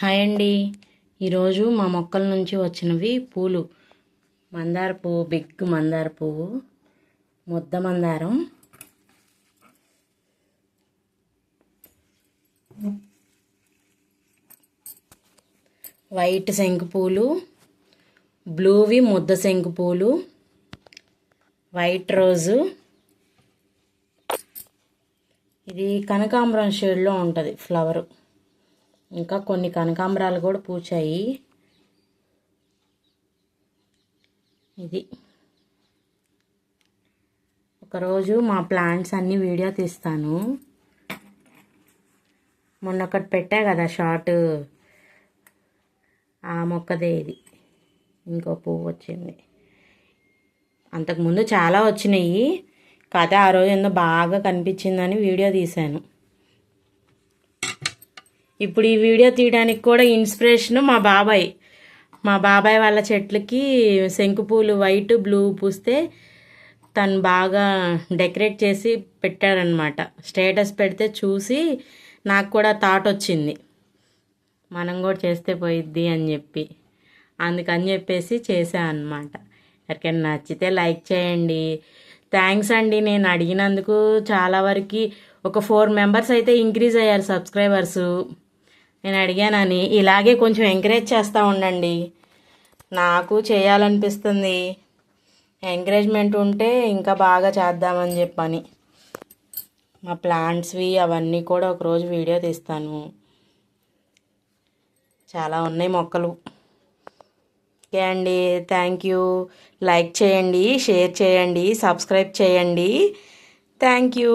Hi అండి. ఈరోజు మా మొక్కల నుంచి వచ్చినవి పూలు. మందార పువ్వు బిగ్ మందార పువ్వు ముద్ద మందారం. వైట్ శంకు పూలు బ్లూవి ముద్ద శంకు పూలు వైట్ రోజు. ఇది కనకాంబరం షేడ్లో ఉంటుంది ఫ్లవరు. ఇంకా కొన్ని కనకాంబరాలు కూడా పూచాయి. ఇది. ఒకరోజు మా ప్లాంట్స్ అన్నీ వీడియో తీస్తాను. మొన్న ఒకటి పెట్టా కదా షార్ట్. ఆ మొక్కదే ఇది. ఇంకో పువ్వు వచ్చింది. అంతకుముందు చాలా వచ్చినాయి. కాకపోతే ఆ రోజు ఏందో బాగా కనిపించిందని వీడియో తీశాను. ఇప్పుడు ఈ వీడియో తీయడానికి కూడా ఇన్స్పిరేషన్ మా బాబాయ్. మా బాబాయ్ వాళ్ళ చెట్లకి శంకుపూలు వైట్ బ్లూ పూస్తే తను బాగా డెకరేట్ చేసి పెట్టారనమాట స్టేటస్ పెడితే చూసి నాకు కూడా థాట్ వచ్చింది. మనం కూడా చేస్తే పోయిద్ది అని చెప్పి. అందుకని చెప్పేసి చేసా అనమాట ఎవరికైనా నచ్చితే లైక్ చేయండి. థ్యాంక్స్ అండి నేను అడిగినందుకు. చాలా వరకు ఒక ఫోర్ మెంబర్స్ అయితే ఇంక్రీజ్ అయ్యారు సబ్స్క్రైబర్సు. నేను అడిగానని ఇలాగే కొంచెం ఎంకరేజ్ చేస్తూ ఉండండి. నాకు చేయాలనిపిస్తుంది. ఎంకరేజ్మెంట్ ఉంటే ఇంకా బాగా చేద్దామని చెప్పని. మా ప్లాంట్స్వి అవన్నీ కూడా ఒకరోజు వీడియో తీస్తాను. చాలా ఉన్నాయి మొక్కలు. ఓకే అండి. థ్యాంక్ యూ లైక్ చేయండి షేర్ చేయండి సబ్స్క్రైబ్ చేయండి. Thank you